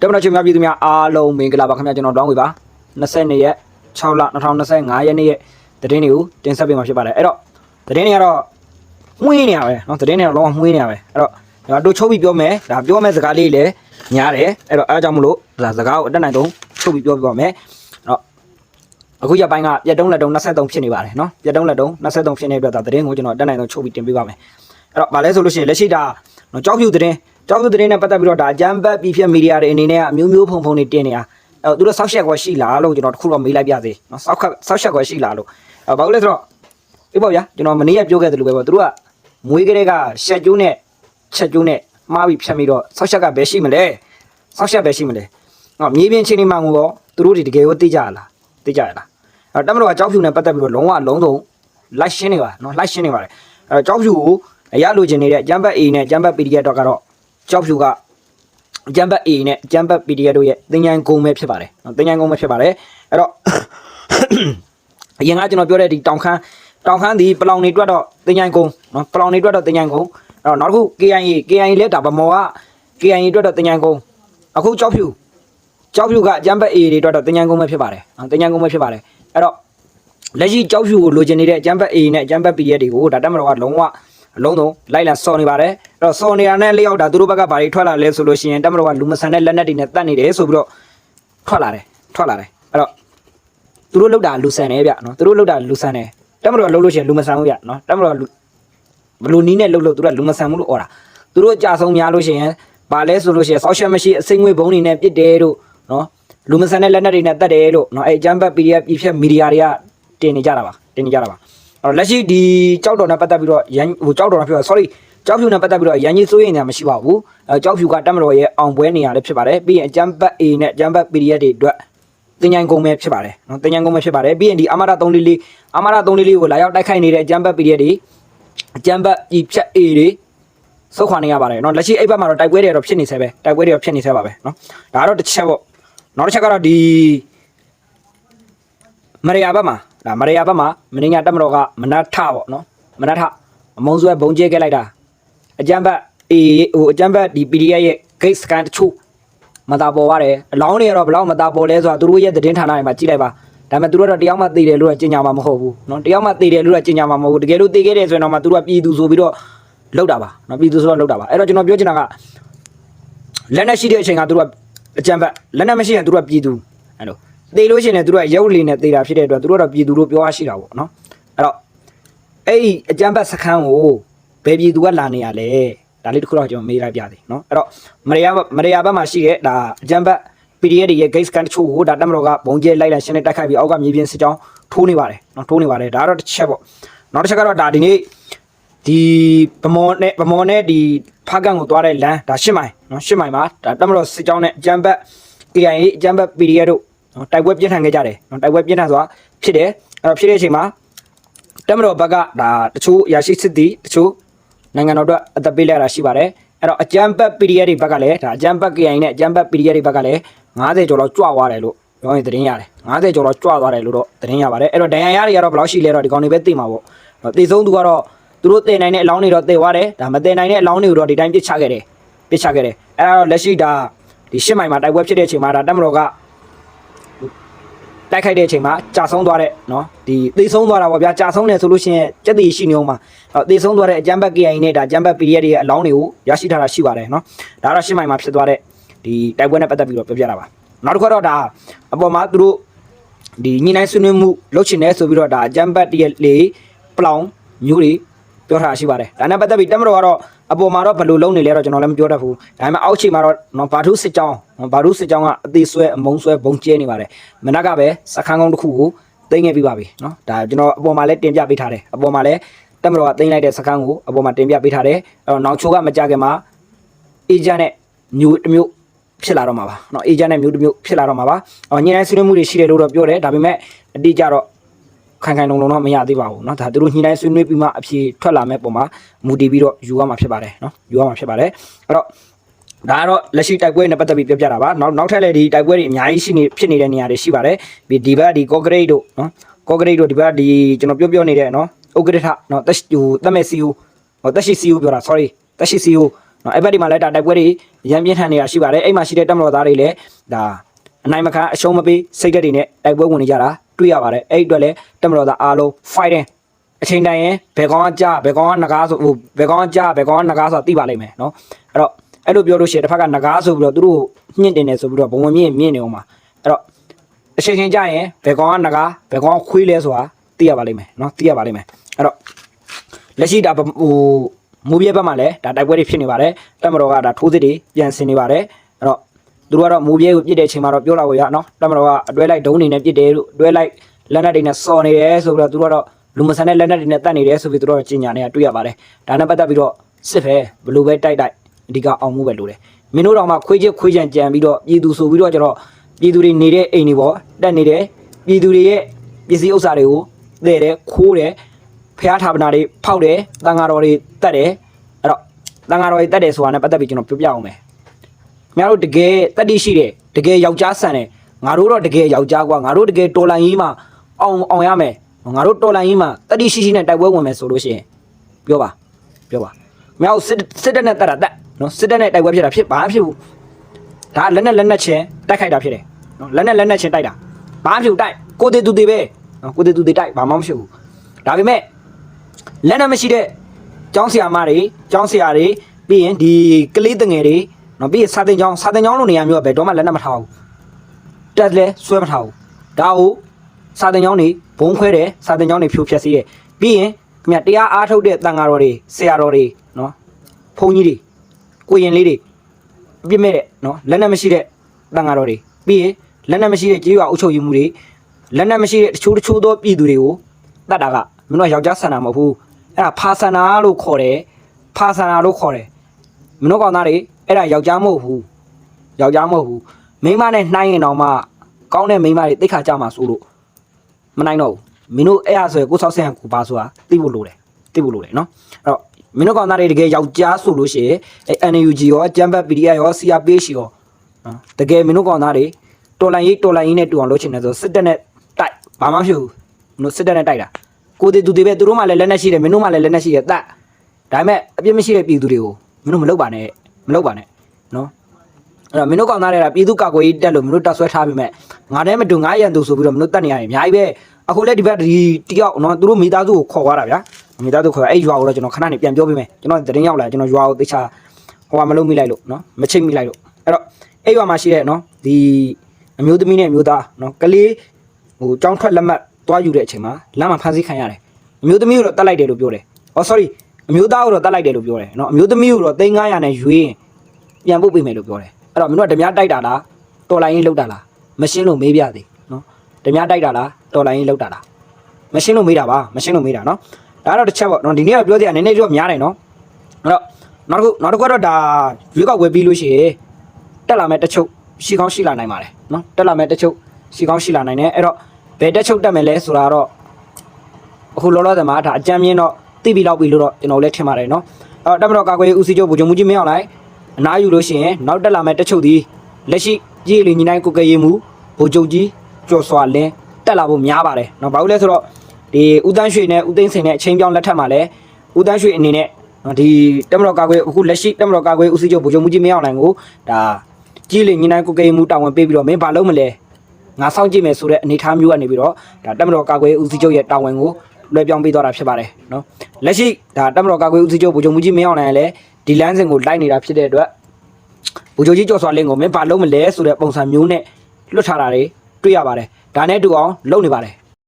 တမန်တော်ချင်းများပြည်သူများအားလုံးမင်္ဂလာပါခင်ဗျာကျွန်တော်တောင်းဝေပါ22ရက်6လ2025ရက်နေ့ရဲ့သတင်းတွေကိုတင်ဆက်ပေးမှာဖြစ်ပါတယ်အဲ့တော့သတင်းတွေကတော့မှုင်းနေရပဲเนาะသတင်းတွေကတော့လုံးဝမှုင်းနေရပဲအဲ့တော့ဒါတို့ချုပ်ပြီးပြောမယ်ဒါပြောမယ်စကားလေးလည်းညားတယ်အဲ့တော့အားကြောင့်မလို့ဒါစကားကိုအတက်နိုင်ဆုံးချုပ်ပြီးပြောပြပါမယ်အဲ့တော့အခုရပိုင်းကပြက်တုံးလက်တုံး23ဖြစ်နေပါတယ်เนาะပြက်တုံးလက်တုံး23ဖြစ်နေတဲ့အတွက်ဒါသတင်းကိုကျွန်တော်အတက်နိုင်ဆုံးချုပ်ပြီးတင်ပေးပါမယ်အဲ့တော့ဗာလဲဆိုလို့ရှိရင်လက်ရှိဒါနော်ကြောက်ဖြူသတင်း ကြောက်ဖြူသတင်းနဲ့ပတ်သက်ပြီးတော့ဒါဂျမ်ဘတ်ပြည်ဖြတ်မီဒီယာတွေအနေနဲ့အမျိုးမျိုးဖုံဖုံတွေတင်နေတာအဲ့တော့သူတို့ဆောက်ရှက်ကွက်ရှိလားလို့ကျွန်တော်တခုတော့မေးလိုက်ပြသေးနော်ဆောက်ခက်ဆောက်ရှက်ကွက်ရှိလားလို့အဲ့ဘာလို့လဲဆိုတော့အေးပေါ့ဗျာကျွန်တော်မနေ့ကပြောခဲ့တယ်လို့ပဲပေါ့သူတို့ကမွေးကလေးကရှက်ကျိုးနဲ့ချက်ကျိုးနဲ့မှားပြီးဖြတ်ပြီးတော့ဆောက်ရှက်ကဘယ်ရှိမလဲဆောက်ရှက်ပဲရှိမလဲဟောမြေပြင်ချင်းနေမှငိုတော့သူတို့တွေတကယ်ကိုသိကြရလားသိကြရလားအဲ့တော့တမတော်ကကြောက်ဖြူနဲ့ပတ်သက်ပြီးတော့လုံးဝလုံးစုံလိုက်ရှင်းနေပါနော်လိုက်ရှင်းနေပါတယ်အဲ့တော့ကြောက်ဖြူကိုအရလိုချင်နေတဲ့ဂျမ်ဘတ် A နဲ့ဂျမ်ဘတ် PDF တော့ကတော့ ကြောက်ဖြူက ဂျမ်ဘတ် A နဲ့ဂျမ်ဘတ် PDF တို့ရဲ့တင်ញိုင်ကုန်းပဲဖြစ်ပါတယ်နော်တင်ញိုင်ကုန်းပဲဖြစ်ပါတယ်အဲ့တော့ အရင်ကကျွန်တော်ပြောတဲ့ဒီတောင်ခမ်းတောင်ခမ်းဒီပလောင်နေတွက်တော့တင်ញိုင်ကုန်းနော်ပလောင်နေတွက်တော့တင်ញိုင်ကုန်းအဲ့တော့နောက်တစ်ခု KIA KIA လက်တာဗမော်က KIA တွက်တော့တင်ញိုင်ကုန်းအခုကြောက်ဖြူကြောက်ဖြူကဂျမ်ဘတ် A တွေတွက်တော့တင်ញိုင်ကုန်းပဲဖြစ်ပါတယ်နော်တင်ញိုင်ကုန်းပဲဖြစ်ပါတယ်အဲ့တော့လက်ရှိကြောက်ဖြူကိုလိုချင်နေတဲ့ဂျမ်ဘတ် A နဲ့ဂျမ်ဘတ် PDF တွေကိုဒါတက်မတော်ကလုံးဝ အလုံးစုံလိုက်လံစော်နေပါတယ်အဲ့တော့စော်နေတာနဲ့လျောက်တာသူတို့ဘက်ကဘာတွေထွက်လာလဲဆိုလို့ရှိရင်တက်မတော်ကလူမဆန်တဲ့လက်နက်တွေနဲ့တတ်နေတယ်ဆိုပြီးတော့ထွက်လာတယ်ထွက်လာတယ်အဲ့တော့သူတို့လောက်တာလူဆန်တယ်ဗျနော်သူတို့လောက်တာလူဆန်တယ်တက်မတော်ကလှုပ်လို့ရှိရင်လူမဆန်ဘူးဗျနော်တက်မတော်ကလူဘလူနီးနဲ့လှုပ်လို့သူတို့ကလူမဆန်ဘူးလို့អော်တာသူတို့အကြဆုံးများလို့ရှိရင်ဘာလဲဆိုလို့ရှိရင်ဆောက်ရှက်မရှိအစိမ့်ငွေဘုံတွေနဲ့ပြစ်တယ်လို့နော်လူမဆန်တဲ့လက်နက်တွေနဲ့တတ်တယ်လို့နော်အဲဂျမ်ဘတ် PDF ပြည့်ဖြတ်မီဒီယာတွေကတင်နေကြတာပါတင်နေကြတာပါ အဲ့တော့လက်ရှိဒီကြောက်တော်နဲ့ပတ်သက်ပြီးတော့ရန်ဟိုကြောက်တော်နဲ့ပြော sorry ကြောက်ဖြူနဲ့ပတ်သက်ပြီးတော့ရန်ကြီးစိုးရိမ်နေတာမရှိပါဘူးအဲကြောက်ဖြူကတက်မတော်ရဲ့အောင်ပွဲနေရာလည်းဖြစ်ပါတယ်ပြီးရင်အကြမ်းဘတ် A နဲ့အကြမ်းဘတ် PDF တွေအတွက်တင်ញိုင်ကုန်းပဲဖြစ်ပါတယ်နော်တင်ញိုင်ကုန်းပဲဖြစ်ပါတယ်ပြီးရင်ဒီအမရ344အမရ344ကိုလာရောက်တိုက်ခိုက်နေတဲ့အကြမ်းဘတ် PDF တွေအကြမ်းဘတ်ဤဖြတ် A တွေစုတ်ခွာနေရပါတယ်နော်လက်ရှိအဲ့ဘက်မှာတော့တိုက်ပွဲတွေကတော့ဖြစ်နေဆဲပဲတိုက်ပွဲတွေကတော့ဖြစ်နေဆဲပါပဲနော်ဒါကတော့တစ်ချက်ပေါ့နောက်တစ်ချက်ကတော့ဒီမရယာဘက်မှာဒါ မရယာဘက်မှာမင်းညာတက်မတော်ကမနတ်ထပေါ့နော်မနတ်ထအမုံဆွဲဘုံကျဲခဲ့လိုက်တာအကြမ်းဘတ်အေးဟိုအကြမ်းဘတ်ဒီ PDF ရဲ့ gate scan တချို့မသာပေါ်ရတယ်အလောင်းတွေကတော့ဘယ်လောက်မသာပေါ်လဲဆိုတာသူတို့ရဲ့သတင်းဌာနတွေမှာကြည့်လိုက်ပါဒါပေမဲ့သူတို့တော့တယောက်မှသိတယ်လို့တော့ကြေညာမှာမဟုတ်ဘူးเนาะတယောက်မှသိတယ်လို့တော့ကြေညာမှာမဟုတ်ဘူးတကယ်လို့သိခဲ့တယ်ဆိုရင်တော့မှသူတို့ကပြည်သူဆိုပြီးတော့လောက်တာပါเนาะပြည်သူဆိုတော့လောက်တာပါအဲ့တော့ကျွန်တော်ပြောချင်တာကလက်နက်ရှိတဲ့အချိန်ကသူတို့ကအကြမ်းဘတ်လက်နက်မရှိရင်သူတို့ကပြည်သူအဲ့လို သေလို့ရှိရင်လည်းသူတို့ကရုပ်လီနဲ့သေတာဖြစ်တဲ့အတွက်သူတို့ကတော့ပြည်သူတို့ပြောရရှိတာပေါ့နော်အဲ့တော့အဲ့ဒီအကြမ်းဖက်စခန်းကိုဘယ်ပြည်သူကလာနေရလဲဒါလေးတစ်ခုတော့ကျွန်တော်မေးလိုက်ပြသေးနော်အဲ့တော့မရယာမရယာဘက်မှာရှိတဲ့ဒါအကြမ်းဖက် PDF တွေရဲ့ gate scan တချို့ကိုဒါတက်မတော်ကဘုံကျဲလိုက်လိုက်ရှင်းနေတိုက်ခိုက်ပြီးအောက်ကမြေပြင်စစ်ကြောင်းထိုးနေပါတယ်နော်ထိုးနေပါတယ်ဒါကတော့တစ်ချက်ပေါ့နောက်တစ်ချက်ကတော့ဒါဒီနေ့ဒီဗမော်နဲ့ဗမော်နဲ့ဒီဖားကန်ကိုသွားတဲ့လမ်းဒါရှစ်မိုင်နော်ရှစ်မိုင်မှာဒါတက်မတော်စစ်ကြောင်းနဲ့အကြမ်းဖက် KIA အကြမ်းဖက် PDF တို့ နော်တိုက်ပွဲပြင်းထန်ခဲ့ကြတယ်နော်တိုက်ပွဲပြင်းထန်ဆိုတာဖြစ်တယ်အဲ့တော့ဖြစ်တဲ့အချိန်မှာတက်မတော်ဘက်ကဒါတချို့အရာရှိစစ်သည်တချို့နိုင်ငံတော်အတွက်အသက်ပေးလိုက်တာရှိပါတယ်အဲ့တော့အကြမ်းဖက် PDF တွေဘက်ကလည်းဒါအကြမ်းဖက် KIA နဲ့အကြမ်းဖက် PDF တွေဘက်ကလည်း90ကျော်လောက်ကြွသွားတယ်လို့ပြောရင်သတင်းရတယ်90ကျော်လောက်ကြွသွားတယ်လို့တော့သတင်းရပါတယ်အဲ့တော့ဒဏ်ရာရတွေကတော့ဘယ်လောက်ရှိလဲတော့ဒီကောင်တွေပဲသိမှာပေါ့တော့တေဆုံးသူကတော့သူတို့တည်နိုင်တဲ့အလောင်းတွေတော့တည်သွားတယ်ဒါမတည်နိုင်တဲ့အလောင်းတွေကိုတော့ဒီတိုင်းပစ်ချခဲ့တယ်ပစ်ချခဲ့တယ်အဲ့ဒါတော့လက်ရှိဒါဒီရှစ်မိုင်မှာတိုက်ပွဲဖြစ်တဲ့အချိန်မှာဒါတက်မတော်က တိုက်ခိုက်တဲ့အချိန်မှာကြာဆုံးသွားတဲ့နော်ဒီသေဆုံးသွားတာပေါ့ဗျာကြာဆုံးတယ်ဆိုလို့ရှိရင်စက်တည်ရှိနေအောင်မှာအော်သေဆုံးသွားတဲ့အကြမ်းဘက် KI နဲ့ဒါအကြမ်းဘက် PDF တွေရဲ့အလောင်းတွေကိုရရှိထားတာရှိပါတယ်နော်ဒါတော့ရှင်းမိုင်မှာဖြစ်သွားတဲ့ဒီတိုက်ပွဲနဲ့ပတ်သက်ပြီးတော့ပြောပြတာပါနောက်တစ်ခါတော့ဒါအပေါ်မှာသူတို့ဒီညီနိုင်ဆွေးနွေးမှုလုပ်ချင်တယ်ဆိုပြီးတော့ဒါအကြမ်းဘက်တည်းလေပလောင်မျိုးတွေပြောထားတာရှိပါတယ်ဒါနဲ့ပတ်သက်ပြီးတက်မတော်ကတော့ အပေါ်မှာတော့ဘယ်လိုလုပ်နေလဲတော့ကျွန်တော်လည်းမပြောတတ်ဘူးဒါပေမဲ့အောက်ခြေမှာတော့နော်ဘာထုစစ်ကြောင်းနော်ဘာထုစစ်ကြောင်းကအသေးဆွဲအမုံဆွဲဘုံကျဲနေပါတယ်မနက်ကပဲစခန်းကုန်းတစ်ခုကိုသိမ်းခဲ့ပြီးပါပြီနော်ဒါကျွန်တော်အပေါ်မှာလည်းတင်ပြပေးထားတယ်အပေါ်မှာလည်းတက်မတော်ကသိမ်းလိုက်တဲ့စခန်းကိုအပေါ်မှာတင်ပြပေးထားတယ်အဲ့တော့နောက်ချိုးကမကြခင်မှာအေဂျင့်နဲ့မျိုးတစ်မျိုးဖြစ်လာတော့မှာပါเนาะအေဂျင့်နဲ့မျိုးတစ်မျိုးဖြစ်လာတော့မှာပါအော်ညနေဆွေးနွေးမှုတွေရှိတယ်လို့တော့ပြောတယ်ဒါပေမဲ့အတိအကျတော့ ခိုင်ခိုင်လုံလုံတော့မရသေးပါဘူးเนาะဒါသူတို့ညှိနှိုင်းဆွေးနွေးပြီးမှအဖြေထွက်လာမဲ့ပုံမှာမူတည်ပြီးတော့ယူရမှာဖြစ်ပါတယ်เนาะယူရမှာဖြစ်ပါတယ်အဲ့တော့ဒါကတော့လက်ရှိတိုက်ပွဲနဲ့ပတ်သက်ပြီးပြောပြတာပါနောက်နောက်ထပ်လည်းဒီတိုက်ပွဲတွေအများကြီးရှိနေဖြစ်နေတဲ့နေရာတွေရှိပါတယ်ဒီဒီဘက်ဒီကော့ဂရိတ်တို့เนาะကော့ဂရိတ်တို့ဒီဘက်ဒီကျွန်တော်ပြောပြောနေတဲ့เนาะဥက္ကဋ္ဌเนาะတက်ဟိုတက်မဲ့စီယိုဟိုတက်ရှိစီယိုပြောတာ sorry တက်ရှိစီယို နော်အဲ့ဘက်ဒီမှာလည်းဒါတိုက်ပွဲတွေရန်ပြင်းထန်နေတာရှိပါတယ်အဲ့မှာရှိတဲ့တပ်မတော်သားတွေလည်းဒါအနိုင်မခံအရှုံးမပေးစိတ်ဓာတ်တွေနဲ့တိုက်ပွဲဝင်နေကြတာ တွေ့ရပါတယ်အဲ့ဒီအတွက်လည်းတပ်မတော်သားအားလုံး fighting အချိန်တိုင်းရင်ဘယ်ကောင်ကကြာဘယ်ကောင်ကငကားဆိုဟိုဘယ်ကောင်ကကြာဘယ်ကောင်ကငကားဆိုတာသိပါလိမ့်မယ်နော်အဲ့တော့အဲ့လိုပြောလို့ရှိရင်တစ်ဖက်ကငကားဆိုပြီးတော့သူတို့ညှင့်တင်တယ်ဆိုပြီးတော့ဘုံဝင်မြင့်မြင့်နေအောင်ပါအဲ့တော့အချိန်ချင်းကြာရင်ဘယ်ကောင်ကငကားဘယ်ကောင်ကခွေးလဲဆိုတာသိရပါလိမ့်မယ်နော်သိရပါလိမ့်မယ်အဲ့တော့လက်ရှိဒါဟိုမူပြဲဘက်မှာလည်းဒါတိုက်ပွဲတွေဖြစ်နေပါတယ်တက်မတော်ကဒါထိုးစစ်တွေပြန်ဆင်နေပါတယ်အဲ့တော့ သူတို့ကတော့မူပြဲကိုပြစ်တဲ့အချိန်မှာတော့ပြောလာကိုရနော်တက်မတော်ကအတွဲလိုက်ဒုံးနေနဲ့ပြစ်တယ်လို့အတွဲလိုက်လက်နက်တွေနဲ့စော်နေတယ်ဆိုပြီးတော့သူတို့ကတော့လူမဆန်တဲ့လက်နက်တွေနဲ့တတ်နေတယ်ဆိုပြီးသူတို့ကကြီးညာနေတာတွေ့ရပါတယ်ဒါနဲ့ပတ်သက်ပြီးတော့စစ်ဖဲဘလို့ပဲတိုက်တိုက်အဓိကအောင်မှုပဲလို့တယ်မင်းတို့တော့မှခွေးချစ်ခွေးချန်ကြံပြီးတော့ပြည်သူဆိုပြီးတော့ကျတော့ပြည်သူတွေနေတဲ့အိမ်တွေပေါ့တက်နေတယ်ပြည်သူတွေရဲ့ပစ္စည်းဥစ္စာတွေကိုသဲတယ်ခိုးတယ်ဖျားထာပနာတွေဖောက်တယ်တန်ဃာတော်တွေတက်တယ်အဲ့တော့တန်ဃာတော်တွေတက်တယ်ဆိုတာနဲ့ပတ်သက်ပြီးကျွန်တော်ပြောပြအောင်မယ် ခင်ဗျားတို့တကယ်တတိရှိတယ်တကယ်ယောက်ျားဆန်တယ်ငါတို့တော့တကယ်ယောက်ျားကွာငါတို့တကယ်တော်လိုင်းကြီးမှာအောင်အောင်ရမယ်ငါတို့တော်လိုင်းကြီးမှာတတိရှိရှိနဲ့တိုက်ပွဲဝင်မယ်ဆိုလို့ရှိရင်ပြောပါပြောပါခင်ဗျားတို့စစ်စစ်တပ်နဲ့တက်တာတက်နော်စစ်တပ်နဲ့တိုက်ပွဲဖြစ်တာဖြစ်ဘာမှဖြစ်ဘူးဒါလက်နဲ့လက်နဲ့ချင်းတိုက်ခိုက်တာဖြစ်တယ်နော်လက်နဲ့လက်နဲ့ချင်းတိုက်တာဘာမှဖြစ်ဘူးတိုက်ကိုတေသူတေပဲနော်ကိုတေသူတေတိုက်ဘာမှမဖြစ်ဘူးဒါပေမဲ့လက်နဲ့မရှိတဲ့ကျောင်းဆရာမတွေကျောင်းဆရာတွေပြီးရင်ဒီကလေးတငယ်တွေ နော်ပြီးရင်စာတင်ကျောင်းစာတင်ကျောင်းလိုနေရာမျိုးကဘယ်တော့မှလက်နက်မထားဘူးတက်လဲဆွဲမထားဘူးဒါကိုစာတင်ကျောင်းနေဘုံခွဲတယ်စာတင်ကျောင်းနေဖြိုဖျက်စီးတယ်ပြီးရင်ခင်ဗျတရားအားထုတ်တဲ့တန်ဃာတော်တွေဆရာတော်တွေနော်ဘုန်းကြီးတွေကိုရင်လေးတွေပြစ်မဲ့တဲ့နော်လက်နက်မရှိတဲ့တန်ဃာတော်တွေပြီးရင်လက်နက်မရှိတဲ့ကြေးရွာအုပ်ချုပ်ရေးမှုတွေလက်နက်မရှိတဲ့တချို့တချို့သောပြည်သူတွေကိုတတ်တာကမင်းတို့ကယောက်ျားဆန္ဒမဟုတ်ဘူးအဲ့ဒါဖာဆန္ဒလို့ခေါ်တယ်ဖာဆန္ဒလို့ခေါ်တယ်မင်းတို့ကောင်သားတွေ အဲ့ဒါယောက်ျားမဟုတ်ဘူးယောက်ျားမဟုတ်ဘူးမိန်းမနဲ့နှိုင်းရင်တော့မှကောင်းတဲ့မိန်းမတွေတိတ်ခါကြမှာဆိုလို့မနိုင်တော့ဘူးမင်းတို့အဲ့ဒါဆိုရင်ကိုဆောက်ဆင်ကိုပါဆိုတာသိဖို့လိုတယ်သိဖို့လိုတယ်နော်အဲ့တော့မင်းတို့ကောင်သားတွေတကယ်ယောက်ျားဆိုလို့ရှိရင်အဲ့ NUG ရောဂျမ်ဘတ် PDF ရော CRPH ရောနော်တကယ်မင်းတို့ကောင်သားတွေတော်လိုင်းရေးတော်လိုင်းရေးနဲ့တူအောင်လုပ်ချင်တယ်ဆိုစစ်တပ်နဲ့တိုက်ဘာမှမဖြစ်ဘူးမင်းတို့စစ်တပ်နဲ့တိုက်တာကိုတေသူတေပဲသူတို့မှလည်းလက်နက်ရှိတယ်မင်းတို့မှလည်းလက်နက်ရှိတယ်တတ်ဒါပေမဲ့အပြစ်မရှိတဲ့ပြည်သူတွေကိုမင်းတို့မလုပ်ပါနဲ့ မလုပ်ပါနဲ့နော်အဲ့တော့မင်းတို့ကောင်သားတွေကပြည်သူ့ကာကွယ်ရေးတက်လို့မင်းတို့တက်ဆွဲထားပြီမဲ့ငါတည်းမတူငါရန်သူဆိုပြီးတော့မင်းတို့တက်နေရတယ်အများကြီးပဲအခုလည်းဒီဘက်ဒီတယောက်နော်သူတို့မိသားစုကိုခေါ်သွားတာဗျာမိသားစုခေါ်အဲ့ရွာကိုတော့ကျွန်တော်ခဏနေပြန်ပြောပေးမယ်ကျွန်တော်တရင်ရောက်လာကျွန်တော်ရွာကိုသိချာဟိုကမလုံးမိလိုက်လို့နော်မချိတ်မိလိုက်လို့အဲ့တော့အဲ့ရွာမှာရှိတဲ့နော်ဒီအမျိုးသမီးနဲ့အမျိုးသားနော်ကလေးဟိုကြောင်းထွက်လက်မှတ်သွားယူတဲ့အချိန်မှာလမ်းမှာဖမ်းဆီးခံရတယ်အမျိုးသမီးကိုတော့တတ်လိုက်တယ်လို့ပြောတယ်အော် sorry အမျိုးသားကိုတော့တတ်လိုက်တယ်လို့ပြောတယ်နော်အမျိုးသမီးကိုတော့3900နဲ့ရွေးရင်ပြန်ပုတ်ပေးမယ်လို့ပြောတယ်အဲ့တော့မင်းတို့ကဓမြတိုက်တာလားတော်လိုင်းရေးလောက်တာလားမရှင်းလို့မေးပြသေးနော်ဓမြတိုက်တာလားတော်လိုင်းရေးလောက်တာလားမရှင်းလို့မေးတာပါမရှင်းလို့မေးတာနော်ဒါကတော့တစ်ချက်ပေါ့နော်ဒီနေ့ကပြောသေးတာနည်းနည်းတော့များတယ်နော်အဲ့တော့နောက်တစ်ခုနောက်တစ်ခုကတော့ဒါရွေးကောက်ဝယ်ပြီးလို့ရှိရင်တက်လာမဲ့တစ်ချုပ်ရှိကောင်းရှိလာနိုင်ပါတယ်နော်တက်လာမဲ့တစ်ချုပ်ရှိကောင်းရှိလာနိုင်တယ်အဲ့တော့ဘယ်တစ်ချုပ်တက်မယ်လဲဆိုတာတော့အခုလောလောဆယ်မှာဒါအကြမ်းမြင့်တော့ တိပြီလောက်ပြီလို့တော့ကျွန်တော်လည်းထင်ပါတယ်နော်အော်တပ်မတော်ကာကွယ်ရေးဦးစီးချုပ်ဗိုလ်ချုပ်မှုကြီးမင်းအောင်လိုက်အနားယူလို့ရှိရင်နောက်တက်လာမယ့်တချုပ်သည်လက်ရှိကြီးလီညီနိုင်ကိုကရေးမှုဗိုလ်ချုပ်ကြီးကျော်စွာလင်းတက်လာဖို့များပါတယ်နော်ဘာလို့လဲဆိုတော့ဒီဦးတန်းရွှေနဲ့ဦးသိန်းစင်နဲ့အချင်းပြောင်းလက်ထက်မှာလည်းဦးတန်းရွှေအနေနဲ့နော်ဒီတပ်မတော်ကာကွယ်အခုလက်ရှိတပ်မတော်ကာကွယ်ဦးစီးချုပ်ဗိုလ်ချုပ်မှုကြီးမင်းအောင်လိုက်ကိုဒါကြီးလီညီနိုင်ကိုကရေးမှုတာဝန်ပေးပြီးတော့မင်းဘာလုပ်မလဲငါစောင့်ကြည့်မယ်ဆိုတဲ့အနေအထားမျိုးကနေပြီးတော့ဒါတပ်မတော်ကာကွယ်ရေးဦးစီးချုပ်ရဲ့တာဝန်ကို လွှဲပြောင်းပေးသွားတာဖြစ်ပါတယ်နော်လက်ရှိဒါတပ်မတော်ကာကွယ်ဦးစီးချုပ်ဗိုလ်ချုပ်မှုကြီးမင်းအောင်နိုင်ကလည်းဒီလမ်းစဉ်ကိုလိုက်နေတာဖြစ်တဲ့အတွက်ဗိုလ်ချုပ်ကြီးကျော်စွာလင်းကိုမင်းဘာလုပ်မလဲဆိုတဲ့ပုံစံမျိုးနဲ့လွတ်ထားတာတွေတွေ့ရပါတယ်ဒါနဲ့တူအောင်လုပ်နေပါတယ်